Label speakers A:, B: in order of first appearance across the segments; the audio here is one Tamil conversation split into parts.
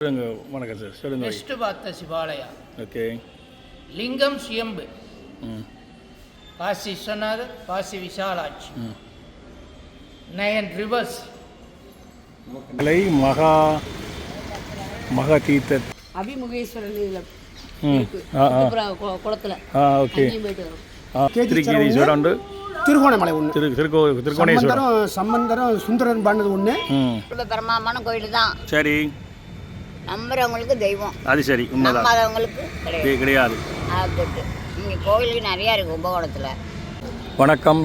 A: சொல்லுங்க வணக்கம் சார் சொல்லுங்க.
B: நெக்ஸ்ட் பார்த்த சிவாலயா.
A: ஓகே.
B: லிங்கம் சுயம்பு.
A: ம்.
B: காசி விஸ்வநாதர் காசி விசாலாட்சி.
A: ம்.
B: Nine reverse.
A: கலை மகா மகா தீர்த்த
C: அபிமுகேஸ்வரன் இதில் குளத்துல.
A: ஆ ஓகே. திருக்கீரீஸ்வரர் உண்டு
D: திருகோணமலை ஒன்று
A: திரு திருக்கோ திருக்கோணேஸ்வரம்.
D: சம்பந்தரம் சம்பந்தரம் சுந்தரன் பாடினது ஒன்று
E: பிரமாமான கோயில் தான்
A: சரி.
E: நம்புறவங்களுக்கு தெய்வம்.
A: அது சரி
E: நம்பாதவங்களுக்கு கிடையாது. இங்கே கோயிலுக்கு நிறையா இருக்குது கும்பகோணத்தில்.
A: வணக்கம்.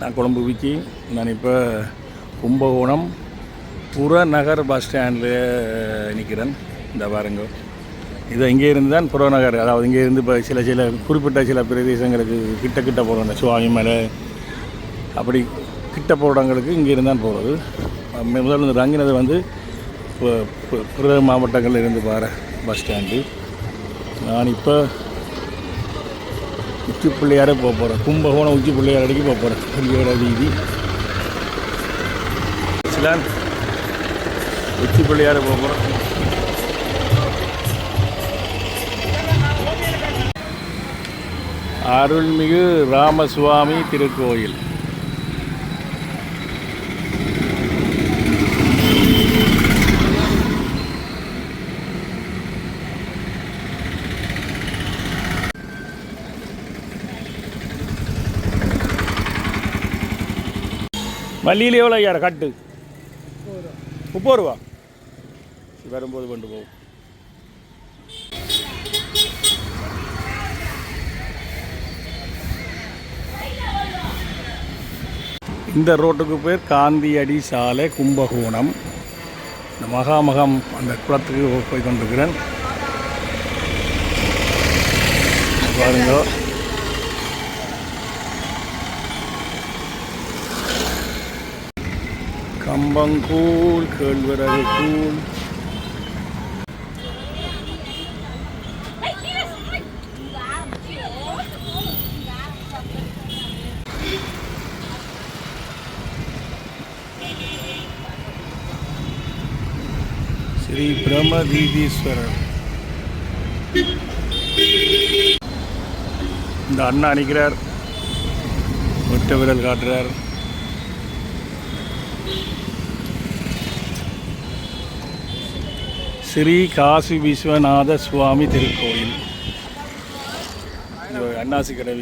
A: நான் கொழம்பு விக்கி. நான் இப்போ கும்பகோணம் புறநகர் பஸ் ஸ்டாண்டில் நிற்கிறேன் இந்த பாருங்க. இது இங்கே இருந்து தான் புறநகர். அதாவது இங்கே இருந்து இப்போ சில சில குறிப்பிட்ட சில பிரதேசங்களுக்கு கிட்ட கிட்ட போகிறோம் இந்த சுவாமி மலை அப்படி கிட்ட போகிற இடங்களுக்கு இங்கே இருந்து தான் போகிறது முதல்ல ரங்கினது வந்து பிற மாவட்டங்களில் இருந்து வர பஸ் ஸ்டாண்டு நான் இப்போ உச்சி பிள்ளையாரே போக போகிறேன் கும்பகோணம் உச்சி பிள்ளையார் அடிக்க போக போகிறேன் பெரிய வீதி. சிலான். உச்சி பிள்ளையாரே போக போகிறேன் அருள்மிகு ராமசுவாமி திருக்கோயில். மல்லியில் எவ்வளோ ஐயாயிரம்? கட்டு. முப்பது ரூபா. வரும்போது கொண்டு போகும் இந்த ரோட்டுக்கு பேர் காந்தியடி சாலை கும்பகோணம். இந்த மகாமகம் அந்த குளத்துக்கு போய் கொண்டிருக்கிறேன். பாருங்கள் கம்பங்கூழ் கேழ்வரகு கூழ். ஸ்ரீ பிரம்மதீதீஸ்வரர் இந்த அண்ணா நிற்கிறார் ஒற்ற விரல் காட்டுறார். ஸ்ரீ காசி விஸ்வநாத சுவாமி திருக்கோயில். அண்ணாசி ஒரு அன்னாசி கடை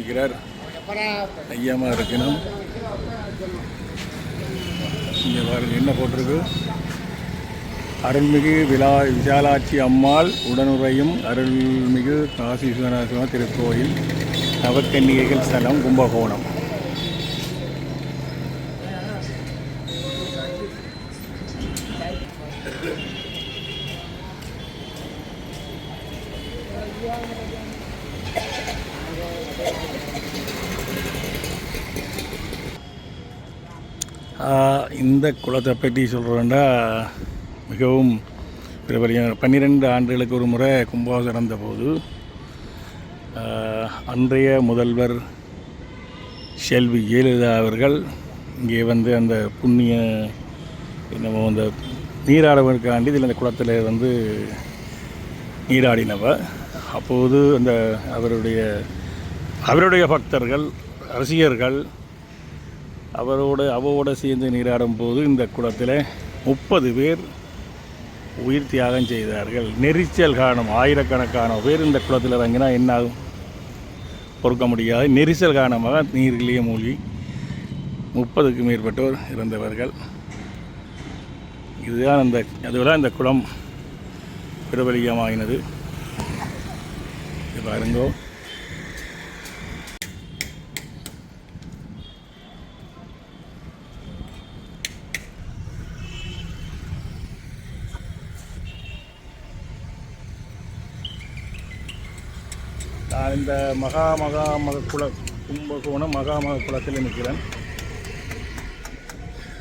A: இருக்கணும். இங்கே பாருங்க என்ன போட்டிருக்கு? அருள்மிகு விழா விசாலாட்சி அம்மாள் உடனுறையும் அருள்மிகு காசி விஸ்வநாத சுவாமி திருக்கோயில். நவக்கன்னிகைகள் ஸ்தலம் கும்பகோணம் ஆஹ், இந்த குளத்தை பற்றி சொல்கிறோன்னா மிகவும் பிரபலியம் பன்னிரெண்டு ஆண்டுகளுக்கு ஒரு முறை கும்பாபிஷேகம் நடந்தபோது அன்றைய முதல்வர் செல்வி ஜெயலலிதா அவர்கள் இங்கே வந்து அந்த புண்ணிய என்னமோ அந்த நீராடவருக்காண்டி இதில் அந்த குளத்தில் வந்து நீராடினவ. அப்போது அந்த அவருடைய அவருடைய பக்தர்கள் ரசிகர்கள் அவரோடு அவவோடு சேர்ந்து நீராடும் போது இந்த குளத்தில் முப்பது பேர் உயிர் தியாகம் செய்தார்கள். நெரிச்சல் காணும் ஆயிரக்கணக்கான பேர் இந்த குளத்தில் இறங்கினா என்ன ஆகும் பொறுக்க முடியாது. நெரிசல் காரணமாக நீரிலேயே மூழ்கி முப்பதுக்கு மேற்பட்டோர் இறந்தவர்கள். இதுதான் அந்த அதுதான் இந்த குளம் பிரபலியமாகினது இது பாருங்கோ. இந்த மகா மகா மக குல கும்பகோணம் மகா மக குளத்தில் நிற்கிறேன்.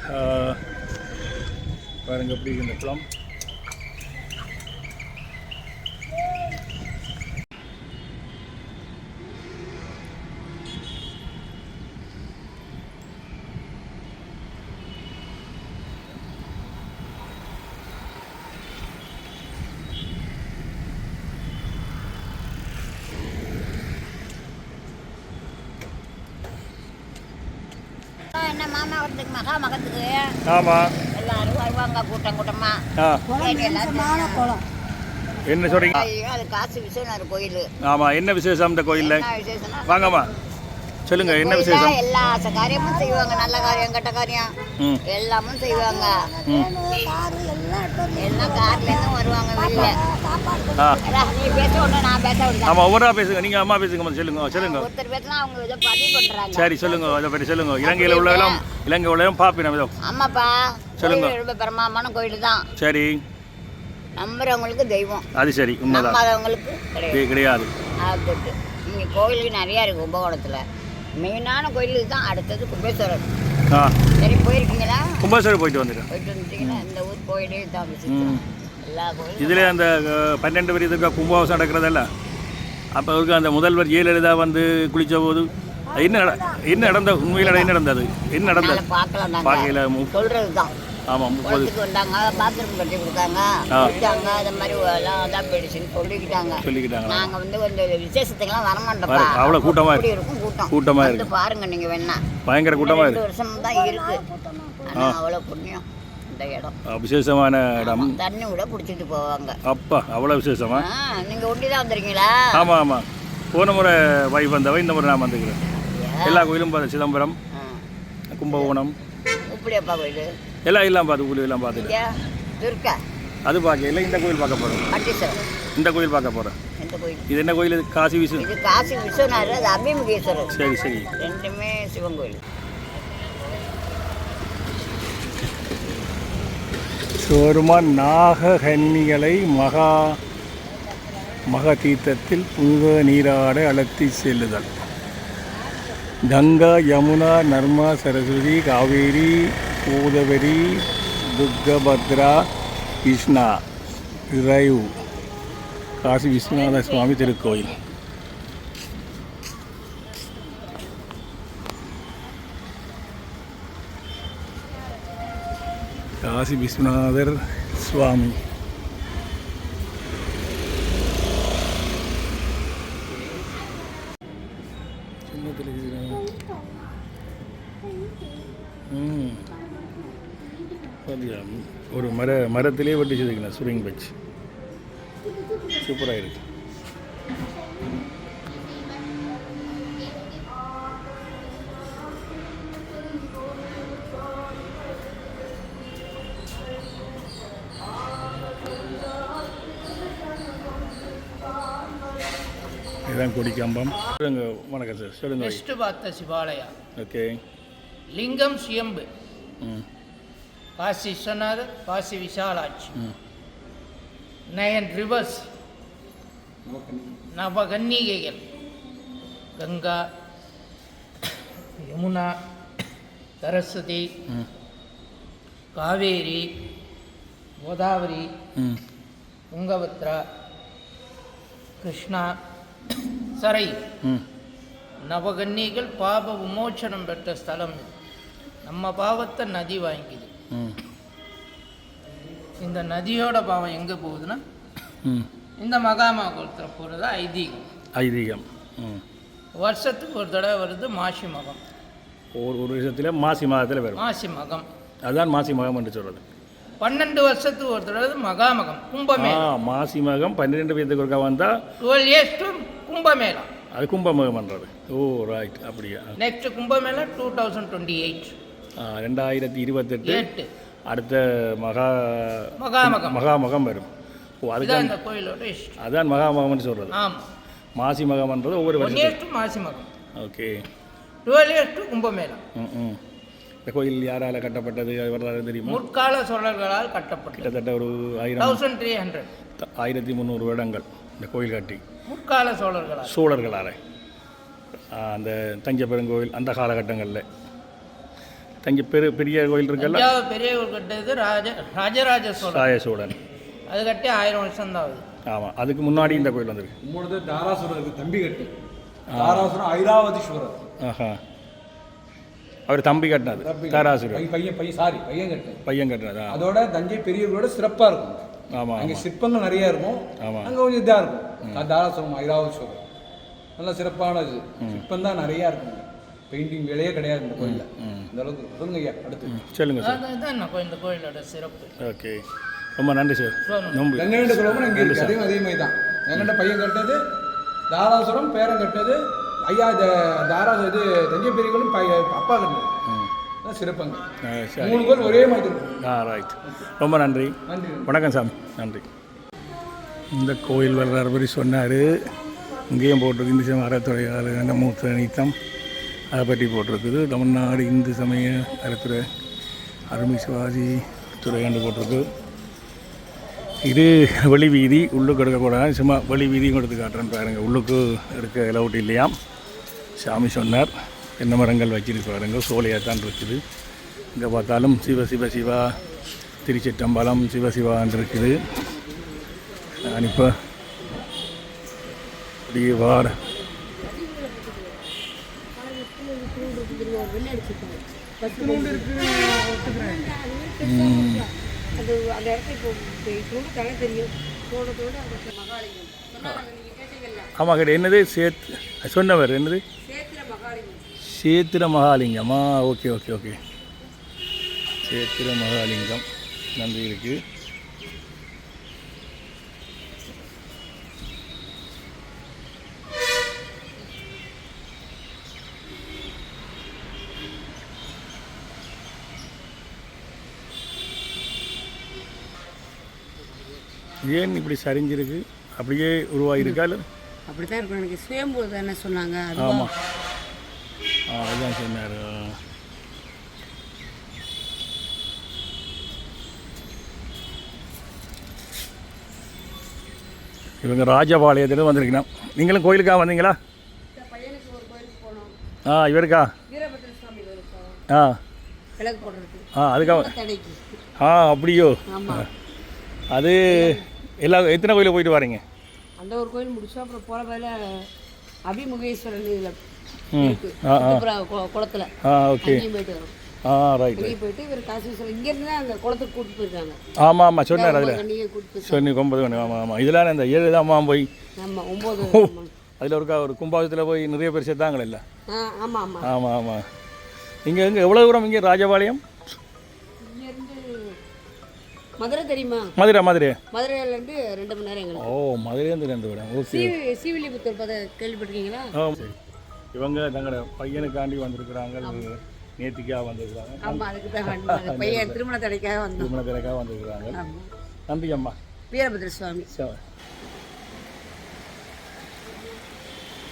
A: பாருங்கள் பாருங்க எப்படி இந்த குளம்.
E: மகா மகத்துக்கு
A: ஆமாம்
E: எல்லாரும் வருவாங்க கூட்டம் கூட்டமா.
A: ஆ.
E: கேட்டு எல்லாரும்
C: குளம்.
A: என்ன சொல்கிறீங்க
E: ஐயோ, அது காசு விஸ்வநாதர் கோயில்.
A: ஆமாம் என்ன விசேஷம் இந்த கோயிலில்? வாங்கம்மா. சொல்லுங்கள் என்ன விசேஷம்?
E: எல்லா காரியமும் செய்வாங்க நல்ல காரியம் கெட்ட காரியம். எல்லாமும் செய்வாங்க.
C: எல்லாம்
E: கார்ல இருந்தும் வருவாங்க அடா, நீ பேச ஒண்ணு நான் பேச விடுதா?
A: ஆமாம் ஒவ்வொருவா பேசுங்க. நீங்கள் அம்மா பேசுங்க முதல்ல சொல்லுங்க சொல்லுங்க.
E: ஒருத்தர் பேசினா அவங்க ஏதோ பதிவு பண்றாங்க.
A: சரி சொல்லுங்க அதை பற்றி சொல்லுங்க. இலங்கையில் உள்ளவெல்லாம் இலங்கை உள்ளவெல்லாம் பார்ப்பேன் ஏதோ
E: ஆமாப்பா.
A: சொல்லுங்க.
E: ரொம்ப பிரமாமான கோயில் தான்.
A: சரி.
E: நம்புறவங்களுக்கு தெய்வம்.
A: அது சரி உண்மைதான்.
E: நம்பாதவங்களுக்கு கிடையாது. இங்கே கோயிலுக்கு நிறையா இருக்குது கும்பகோணத்தில். மெயினான கோயில் தான் அடுத்தது கும்பேஸ்வரர்.
A: ஆ.
E: சரி போயிருக்கீங்களா?
A: கும்பாசரி போயிட்டு வந்துட்டேன்.
E: போயிட்டு வந்துட்டீங்களா இந்த ஊர் கோயிலே தான் விசித்திரம். எல்லா கோயிலும்
A: இதில் அந்த பன்னெண்டு பேர் இதுக்கு கும்பாபிஷேகம் நடக்கிறதல்ல. அப்போ அவருக்கு அந்த முதல்வர் ஜெயலலிதா வந்து குளித்த போது என்ன என்ன நடந்த உண்மையில் என்ன நடந்தது? என்ன நடந்தது?
E: பார்க்கலாம்
A: மு-
E: சொல்கிறது தான்
A: ஆமாம் முப்பது.
E: வந்தாங்க பாத்ரூம் கட்டி கொடுத்தாங்க. குளிச்சாங்க அது மாதிரி எல்லாம் அதான் போயிடுச்சுன்னு சொல்லிக்கிட்டாங்க.
A: சொல்லிக்கிட்டாங்க
E: நாங்கள் வந்து கொஞ்சம் விசேஷத்துக்கெல்லாம் வர மாட்டோம்ப்பா.
A: வர- அவ்வளோ கூட்டமா
E: அப்படி
A: இருக்கு.
E: இருக்கும் கூட்டம்.
A: கூட்டமா
E: வந்து
A: இருக்கு.
E: பாருங்க நீங்கள் வேணா.
A: பயங்கர கூட்டமாக இருக்கு.
E: வருஷம் தான் இருக்கு அவ்வளோ புண்ணியம் இந்த இடம்.
A: விசேஷமான இடம்.
E: தண்ணி கூட பிடிச்சிட்டு போவாங்க.
A: அப்பா அவ்வளோ விசேஷமா?
E: நீங்கள் ஒண்டி தான் வந்திருக்கீங்களா?
A: ஆமாம் ஆமாம் போன முறை வைஃப் இந்த முறை நான் வந்துக்கிறேன் எல்லா கோயிலும் சிதம்பரம். கும்பகோணம்.
E: உப்படியப்பா கோயில்?
A: எல்லாம் எல்லாம் பார்த்து கோயில் எல்லாம் பார்த்துட்டு
E: இங்கே துர்க்கா.
A: அது பார்க்க இல்லை இந்த கோயில் பார்க்க போகிறோம் இந்த கோயில் பார்க்க
E: கோயில்.
A: இது என்ன கோயில்? இது காசி விசு
E: இது காசி விஸ்வநாதர் அது அபிமுகேஸ்வரர்.
A: சரி சரி.
E: ரெண்டுமே சிவன் கோயில்.
A: சிவருமான் நாககன்னிகளை மகா மக தீர்த்தத்தில் புனித நீராட அழைத்து செல்லுதல். கங்கா யமுனா நர்மா சரஸ்வதி காவேரி கோதவரி துர்கபத்ரா கிருஷ்ணா டிரைவ் காசி விஸ்வநாத சுவாமி திருக்கோயில் காசி விஸ்வநாதர் சுவாமி ம். பாத்தியா? ஒரு மர மரத்திலே வெட்டி செதுக்கலாம் சுரிங் பச் சூப்பராக இருக்கு இதுதான் கொடிக்கம்பம். சொல்லுங்க வணக்கம் சார் சொல்லுங்க.
B: நெக்ஸ்ட் பார்த்த சிவாலயா
A: ஓகே
B: லிங்கம் சுயம்பு.
A: ம்.
B: Kashi Vishwanathar Kashi Visalakshi nine rivers. நவகன்னிகைகள். Ganga Yamuna Saraswati Kaveri Godavari
A: ம்
B: துங்கபத்ரா கிருஷ்ணா சரை. நவகன்னிகள் பாப விமோச்சனம் பெற்ற ஸ்தலம் நம்ம பாவத்தை நதி
A: வாங்கிது.
B: இந்த நதியோட பாவம் எங்கே போகுதுன்னா இந்த மகாமகத்தில் போகிறது ஐதீகம்.
A: ஐதீகம். ம்.
B: வருஷத்துக்கு ஒரு தடவை வருது மாசி மகம்.
A: ஒரு ஒரு விஷயத்தில் மாசி மாதத்தில் வரும்.
B: மாசி மகம்.
A: அதுதான் மாசி மகம் என்று சொல்கிறது
B: பன்னெண்டு வருஷத்துக்கு ஒரு தடவை மகாமகம்
A: ஆ
B: கும்பமேளம் மாசி
A: மகம் பன்னிரெண்டு பேர்த்துக்கு ஒருக்கா வந்தால்
B: டுவெல் இயர்ஸ் டு கும்பமேளம்
A: அது கும்பமகம் பண்ணுறது ஓ ரைட் அப்படியா?
B: Next Kumbh Mela two thousand twenty eight
A: ரெண்டாயிரத்தி இருபத்தெட்டு அடுத்த மகா
B: மகாமகம்.
A: மகாமகம் வரும். ஓ அதுதான் அதான் மகாமகம்னு சொல்கிறது மாசி மகம்ன்றது ஒவ்வொரு வருஷம்
B: மாசி மகம்.
A: ஓகே.
B: கும்பமேளம்
A: ம் ம். இந்த கோயில் யாரால் கட்டப்பட்டது வரலாறு தெரியுமா?
B: முற்கால சோழர்களால் கட்டப்பட்டது.
A: கிட்டத்தட்ட ஒரு ஆயிரம்
B: தௌசண்ட் த்ரீ ஹண்ட்ரட்.
A: ஆயிரத்தி முந்நூறு வருடங்கள் இந்த கோயில் கட்டி.
B: முற்கால சோழர்களால்.
A: சோழர்களால். அந்த தஞ்சை பெருங்கோயில் அந்த காலகட்டங்களில். தஞ்சை பெரு பெரிய கோயில் இருக்குல்ல?
B: தஞ்சாவூர் பெரியவர் கட்டது ராஜ ராஜராஜ சோழன்.
A: சாய சோழன்.
B: அது கட்டி ஆயிரம் வருஷம் தான் ஆகுது.
A: ஆமாம் அதுக்கு முன்னாடி இந்த கோயில் வந்திருக்கு.
F: உங்களோடது தாராசுரருக்கு தம்பி கட்டு. தாராசுரம் ஐராவதீஸ்வரர்.
A: ஆஹா. அவர் தம்பி கட்டினது தாராசுரர்.
F: பையன் பையன் சாரி பையன் கட்டு
A: பையன் கட்டினதா
F: அதோட தஞ்சை பெரியவர்களோட சிறப்பா இருக்கும்.
A: ஆமாம்
F: அங்க
A: ஆமாம்
F: சிற்பங்கள் நிறைய இருக்கும்.
A: ஆமா.
F: அங்க கொஞ்சம் இதா இருக்கும். தாராசுரம் ஐராவதீஸ்வரர். நல்ல சிறப்பானது. சிற்பம் தான் நிறைய இருக்கும். பெயிண்டிங் வேலையே கிடையாது இந்த கோயிலில். இந்த அளவுக்கு சொல்லுங்க ஐயா அடுத்து.
A: சொல்லுங்கள் சார்.
B: அதுதான் நான் இந்த கோயிலோட சிறப்பு.
A: ஓகே. ரொம்ப நன்றி சார். நோம்பு.
F: கங்கண்ட குலமும் இங்கே இருக்கு. அதே அதே மாதிரி தான். கங்கண்ட பையன் கட்டது தாராசுரம் பேரன் கட்டது ஐயா த- தாராசுரம் இது தஞ்சை பெரியவர்களும் பைய அப்பா கட்டது அதான் சிறப்புங்க. மூணு கோயில் ஒரே மாதிரி இருக்கும்.
A: ஆ ரைட் ரொம்ப நன்றி.
F: நன்றி
A: வணக்கம் சாமி. நன்றி. இந்த கோயில் வரலாறு பற்றி சொன்னார். இங்கேயும் போட்டிருக்கு. இந்து அறத்துறை மூத்த நீத்தம். அதை பற்றி போட்டிருக்குது. தமிழ்நாடு இந்து சமய அறத்துறை அருமை சிவாஜி துறையாண்டு போட்டிருக்கு. இது வெளி வீதி உள்ளுக்கு எடுக்கக்கூடாது. சும்மா வெளி வீதியும் எடுத்து காட்டுறேன் பாருங்க. உள்ளுக்கு எடுக்க இலவுட்டு இல்லையாம் சாமி சொன்னார். என்ன மரங்கள் வச்சிருக்கு பாருங்க. சோலையாக தான் இருக்குது. இங்கே பார்த்தாலும் சிவ சிவ சிவா திருச்சிட்டம்பலம் சிவ சிவான்னு இருக்குது. நான் இப்போ அப்படியே வார
C: அது அந்த தலை தெரியும் அந்த மகாலிங்கம்
A: ஆமாம் என்னது? சேத் சொன்னவர் என்னது?
C: சேத்திர
A: சேத்திர மகாலிங்கமா ஓகே ஓகே ஓகே. சேத்திர மகாலிங்கம். நன்றி இருக்குது ஏன் இப்படி சரிஞ்சிருக்கு? அப்படியே உருவாகிருக்கா இல்லை
C: அப்படி தான் இருக்கும். எனக்கு சுயம்பு தானே சொன்னாங்க.
A: ஆமாம் அதுதான் சொன்னார். இவங்க ராஜபாளையத்தில் வந்திருக்கணும். நீங்களும் கோயிலுக்காக வந்தீங்களா? ஆ இவருக்கா? ஆ. ஆ அதுக்காக ஆ அப்படியோ. அது எல்லா எத்தனை கோயிலுக்கு போயிட்டு வரீங்க?
C: அந்த ஒரு கோயில் முடிச்சோம் அப்புறம் போகிற வேலை அபிமுகேஸ்வரன் இதில் குளத்துல.
A: ஆ ஓகே.
C: போயிட்டு வரோம்.
A: ஆ ரைட்
C: போயிட்டு இவர் காசு இங்கேருந்து தான் அந்த குளத்துக்கு கூட்டிட்டு போயிருக்காங்க.
A: ஆமாம் ஆமாம் சொன்னார் அதில். சொன்னி ஒன்பது மணி ஆமாம் ஆமாம் இதெல்லாம் இந்த ஏழு தான் அம்மா போய்.
C: ஆமாம் ஒம்பது
A: அதில் ஒரு ஒரு கும்பாவத்தில் போய் நிறைய பேர் சேர்த்தாங்களே இல்லை
C: ஆமாம் ஆமாம்
A: ஆமாம் ஆமாம் இங்கே எங்கே எவ்வளோ தூரம் இங்கே ராஜபாளையம்?
C: மதுரை தெரியுமா?
A: மதுரை மதுரை.
C: மதுரையிலேருந்து ரெண்டு மணி நேரம் எங்களுக்கு.
A: ஓ மதுரையிலேருந்து ரெண்டு விடம் ஓகே
C: சீ சீவில்லிபுத்தூர் பத கேள்விப்பட்டிருக்கீங்களா?
A: இவங்க தங்களோட பையனுக்காண்டி வந்திருக்கிறாங்க. நேத்திக்காக வந்திருக்கிறாங்க.
C: ஆமாம் அதுக்கு தான் பையன் திருமண தடைக்காக வந்தோம்.
A: திருமணத்திற்காக வந்திருக்கிறாங்க.
C: ஆமாம்
A: நன்றி அம்மா.
C: வீரபத்ர சுவாமி.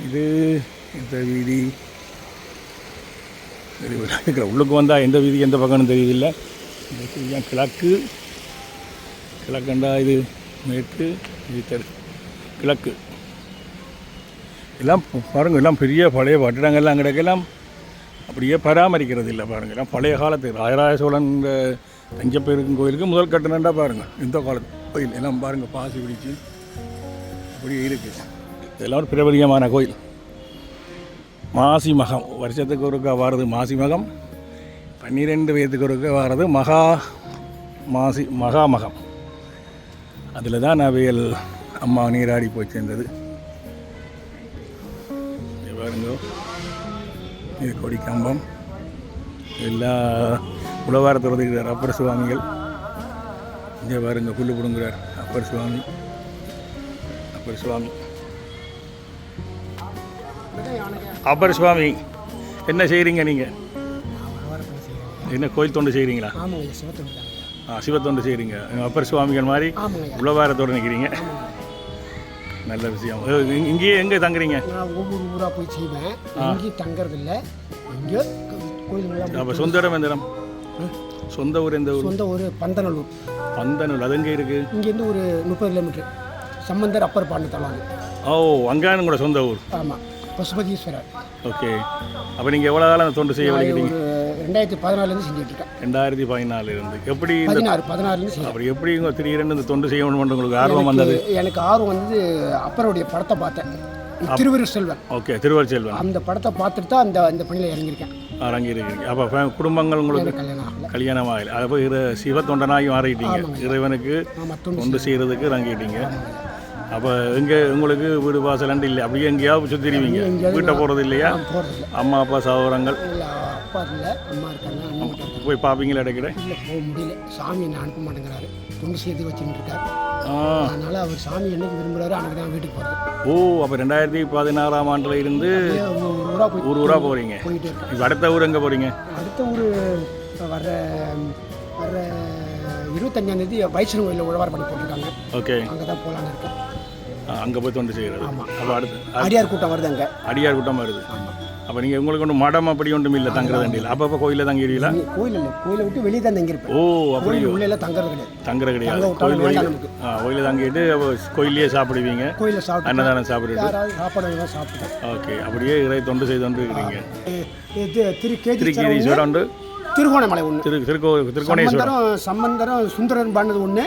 A: இது இந்த வீதி. உள்ளுக்கு வந்தால் எந்த வீதி எந்த பக்கம்னு தெரியல இதுதான் கிழக்கு. கிழக்கண்டா இது மேற்கு இது தெரு கிழக்கு. எல்லாம் பாருங்கள் எல்லாம் பெரிய பழைய கட்டிடங்கள்லாம் கிடைக்கலாம் அப்படியே பராமரிக்கிறது இல்லை பாருங்கள் எல்லாம் பழைய காலத்து ராஜராஜ சோழன் இந்த தஞ்சப்பெருக்கும் கோயிலுக்கு முதல் கட்டணண்டா பாருங்க. இந்த காலத்து கோயில்? எல்லாம் பாருங்கள் பாசி பிடிச்சு அப்படியே இருக்குது இதெல்லாம் ஒரு பிரபலியமான கோயில். மாசி மகம். வருஷத்துக்கு ஒருக்கா வாரது மாசி மகம். பன்னிரெண்டு வயதுக்கு ஒருக்கா வாரது மகா மாசி மகாமகம் அதில் தான் அவையல் அம்மா நீராடி போய் சேர்ந்தது. பாருங்கோ இது கொடி கம்பம் எல்லா உழவாரத்தில் இருக்கிறார் அப்பர் சுவாமிகள். இங்கே பாருங்க புல்லு பிடுங்குறார் அப்பர் சுவாமி. அப்பர் சுவாமி. அப்பர் சுவாமி என்ன செய்கிறீங்க நீங்கள் என்ன கோயில் தொண்டு செய்கிறீங்களா
D: சிவத்தொண்டு
A: செய்கிறீங்க அப்பர் சுவாமிகள் மாதிரி
D: ஆமாங்க.
A: உழவாரத்தோடு நிற்கிறீங்க நல்ல விஷயம். இங்க- இங்கேயே எங்கே தங்குறீங்க?
D: நான் ஒவ்வொரு ஊராக போய் செய்வேன். எங்கேயும் தங்கறது இல்லை எங்கேயோ கோயில்கள்லாம்
A: அப்போ சொந்த இடம் எந்த இடம்? சொந்த ஊர் எந்த ஊர்?
D: சொந்த ஒரு பந்தநல்லூர்.
A: பந்தனூர் அது எங்கே இருக்குது
D: இங்கேருந்து ஒரு முப்பது கிலோமீட்டர். சம்பந்தர் அப்பர் பாண்டு தலாங்க
A: ஓ அங்கானு கூட சொந்த ஊர்.
D: ஆமாம் பசுபதீஸ்வரர்.
A: ஓகே. அப்போ நீங்கள் எவ்வளோ காலம் தொண்டு செய்ய
D: ஒரு ரெண்டாயிரத்தி பதினாலுலேருந்து செஞ்சுட்டு இருக்கேன்
A: ரெண்டாயிரத்தி பதினாலு இருந்து எப்படி
D: பதினாறு பதினாறுலேருந்து செய்யறேன்
A: அப்படி எப்படி உங்க திடீர்னு இந்த தொண்டு செய்யணும் உங்களுக்கு ஆர்வம் வந்தது?
D: எனக்கு- ஆர்வம் வந்து அப்பருடைய படத்தை பார்த்தேன். திருவிரு செல்வன்.
A: ஓகே திருவள்ளுவர்
D: அந்த படத்தை பார்த்துட்டு தான் அந்த அந்த பணியில் இறங்கியிருக்கேன்.
A: அரங்கிருக்கீங்க அப்போ குடும்பங்கள் உங்களுக்கு
D: கல்யாணம் ஆகல.
A: அப்போ சிவ தொண்டனாகி மாறிட்டீங்க. இறைவனுக்கு
D: தொண்டு
A: செய்கிறதுக்கு இறங்கிட்டீங்க. அப்போ எங்கே உங்களுக்கு வீடு வாசலண்டு இல்லை. அப்படியே எங்கேயாவது சுற்றிடுவீங்க வீட்டை போகிறது இல்லையா? அம்மா அப்பா சகோதரங்கள்.
D: இல்லை அப்பா இல்லை அம்மா இருக்காங்க அண்ணன் இருக்காங்க.
A: போய் பார்ப்பீங்களா இடைக்கிட?
D: இல்லை போக முடியல. சாமி என்ன அனுப்ப மாட்டேங்கிறாரு. தொண்டு சேர்த்து வச்சுட்டு இருக்காரு. அதனால அவர் சாமி என்னைக்கு விரும்புகிறாரோ அன்னைக்கு தான் வீட்டுக்கு போகிறது
A: ஓ அப்போ ரெண்டாயிரத்தி பதினாறாம் ஆண்டில் இருந்து
D: ஒரு ஊராக
A: போகிறீங்க இப்போ அடுத்த ஊர் எங்கே போகிறீங்க
D: அடுத்த ஊர் வர்ற வர்ற இருபத்தஞ்சாந்தேதி வைஷ்ணவ கோயிலில் உழவார் பண்ணி போட்டிருக்காங்க.
A: ஓகே.
D: அங்கே தான் போகலான்னு இருக்கேன்.
A: அங்கே போய் தொண்டு செய்கிறது. அப்போ அடுத்து
D: அடியார் கூட்டம் வருது அங்கே.
A: அடியார் கூட்டம் வருது. அப்போ நீங்கள் உங்களுக்கு ஒன்றும் மடம் அப்படி ஒன்றும் இல்லை தங்குறது வண்டியில். அப்பப்போ கோயிலில் தங்கிடுவீங்களா?
D: கோயில் இல்லை. கோயிலை விட்டு வெளியே தான் தங்கியிருப்பேன்.
A: ஓ அப்படி
D: உள்ள தங்குறது கிடையாது.
A: தங்குற கிடையாது. கோயில். ஆ கோயிலில் தங்கிட்டு அப்போ கோயிலே சாப்பிடுவீங்க?
D: கோயிலில் சாப்பிட்டு
A: அன்னதானம்
D: யாராவது சாப்பாடு வேணா சாப்பிட்டேன்
A: ஓகே. அப்படியே இறை தொண்டு செய்து கொண்டு இருக்கிறீங்க.
D: இது திரு
A: திருக்கீரீஸ்வரம் உண்டு?
D: திருகோணமலை ஒன்று
A: திரு திருக்கோ திருக்கோணேஸ்வரம்
D: சம்பந்தரும் சுந்தரன் பாடினது ஒன்று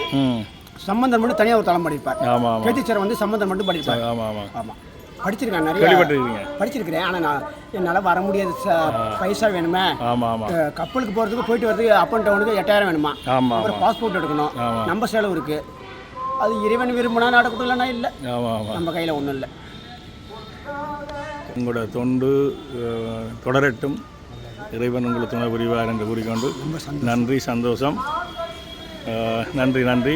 A: ம்
D: சம்பந்தன் மட்டும் தனியாக ஒரு தளம் படிப்பார். கேட்டிச்சர் வந்து சம்பந்தன் மட்டும் படிப்பார்.
A: ஆமாம் ஆமாம்
D: ஆமாம் படிச்சிருக்கேன் நிறைய. படிச்சிருக்கிறேன். ஆனால் நான் என்னால் வர முடியாது பைசா வேணுமே.
A: ஆமாம் ஆமாம்
D: அஹ், கப்பலுக்கு போகிறதுக்கு போயிட்டு வரதுக்கு அப் அண்ட் டவுனுக்கு எட்டாயிரம் வேணுமா? அப்புறம் பாஸ்போர்ட் எடுக்கணும். நம்ம செலவு இருக்குது அது இறைவன் விரும்பினா நடக்கட்டும் இல்லைன்னா இல்லை. நம்ம கையில் ஒன்றும் இல்லை.
A: உங்களோட தொண்டு தொடரட்டும். இறைவன் உங்களுக்கு துணை புரிவார் என்று கூறிக்கொண்டு நன்றி சந்தோஷம். நன்றி நன்றி.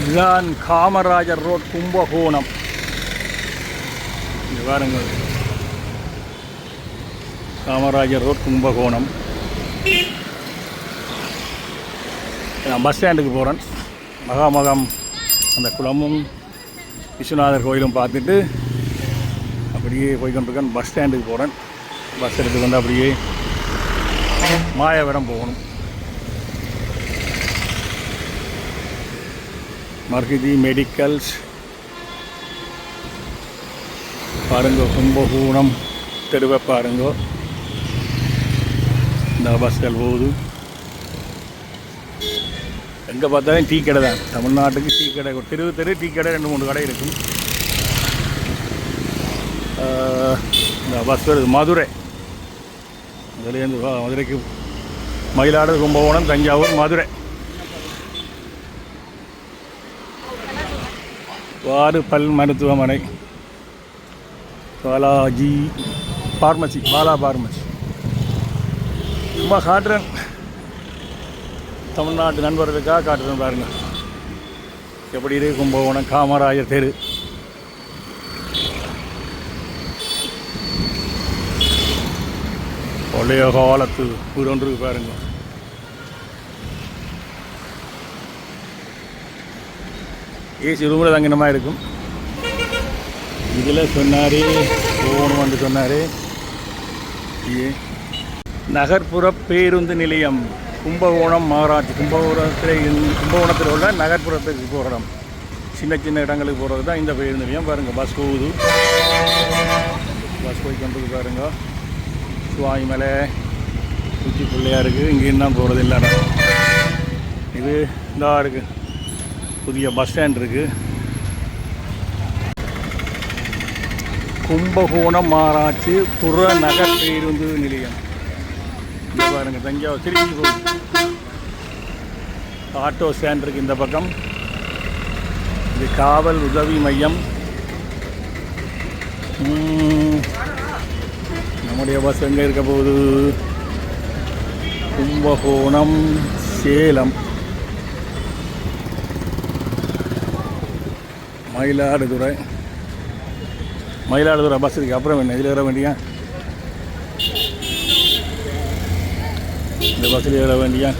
A: இதுதான் காமராஜர் ரோட் கும்பகோணம். இங்கே பாருங்கள். காமராஜர் ரோட் கும்பகோணம். நான் பஸ் ஸ்டாண்டுக்கு போகிறேன் மகாமகம் அந்த குளமும் விஸ்வநாதர் கோயிலும் பார்த்துட்டு அப்படியே போய்கொண்டிருக்கேன். பஸ் ஸ்டாண்டுக்கு போகிறேன் பஸ் எடுத்துக்கொண்டு வந்து அப்படியே மாயவரம் போகணும். மருதி மெடிக்கல்ஸ். பாருங்க கும்பகோணம் தெருவை பாருங்க. இந்த பஸ்கள் போகுது. எங்கே பார்த்தாலும் டீ கடை தான். தமிழ்நாட்டுக்கு டீ கடை. தெருவு தெரு டீ கடை ரெண்டு மூணு கடை இருக்கும் இந்த பஸ் வருது. மதுரை. அதுலேருந்து மதுரைக்கு மயிலாடுதுறை கும்பகோணம் தஞ்சாவூர் மதுரை. வாறு பல் மருத்துவமனை பாலாஜி பார்மசி பாலா பார்மசி. சும்மா காட்டுறேன். தமிழ்நாட்டு நண்பர்களுக்காக காட்டுறேன் பாருங்க. எப்படி இருக்கு கும்பகோணம் காமராஜர் தெரு. பழைய காலத்து வீடு பாருங்கள் இருக்கு பாருங்க ஏசி ரூமில் தங்கின மாதிரி இருக்கும். இதில் சொன்னார் போகணும் வந்து சொன்னார். ஏ நகர்ப்புற பேருந்து நிலையம் கும்பகோணம் மாராட்சி கும்பகோணத்தில் கும்பகோணத்தில் உள்ள நகர்ப்புறத்துக்கு போகிறோம் சின்ன சின்ன இடங்களுக்கு போகிறது தான் இந்த பேருந்து நிலையம். பாருங்கள் பஸ் போகுது. பஸ் போய் கொண்டு பாருங்க. சுவாமி மலை உச்சி பிள்ளையாக இருக்குது இங்கேயும் தான் போகிறது இல்லை இது இதாக இருக்குது புதிய பஸ் ஸ்டாண்ட் இருக்குது கும்பகோணம் மாராட்சி புறநகர் பேருந்து நிலையம். இங்க பாருங்க தஞ்சாவூர் திருச்சி போகுது. ஆட்டோ ஸ்டாண்ட் இருக்கு இந்த பக்கம். இது காவல் உதவி மையம். நம்முடைய பஸ் எங்கே இருக்க போகுது? கும்பகோணம் சேலம். மயிலாடுதுறை. மயிலாடுதுறை பஸ் இருக்கு அப்புறம் என்ன? இதில் ஏற வேண்டியா? இந்த பஸ்ஸில் ஏற வேண்டியா?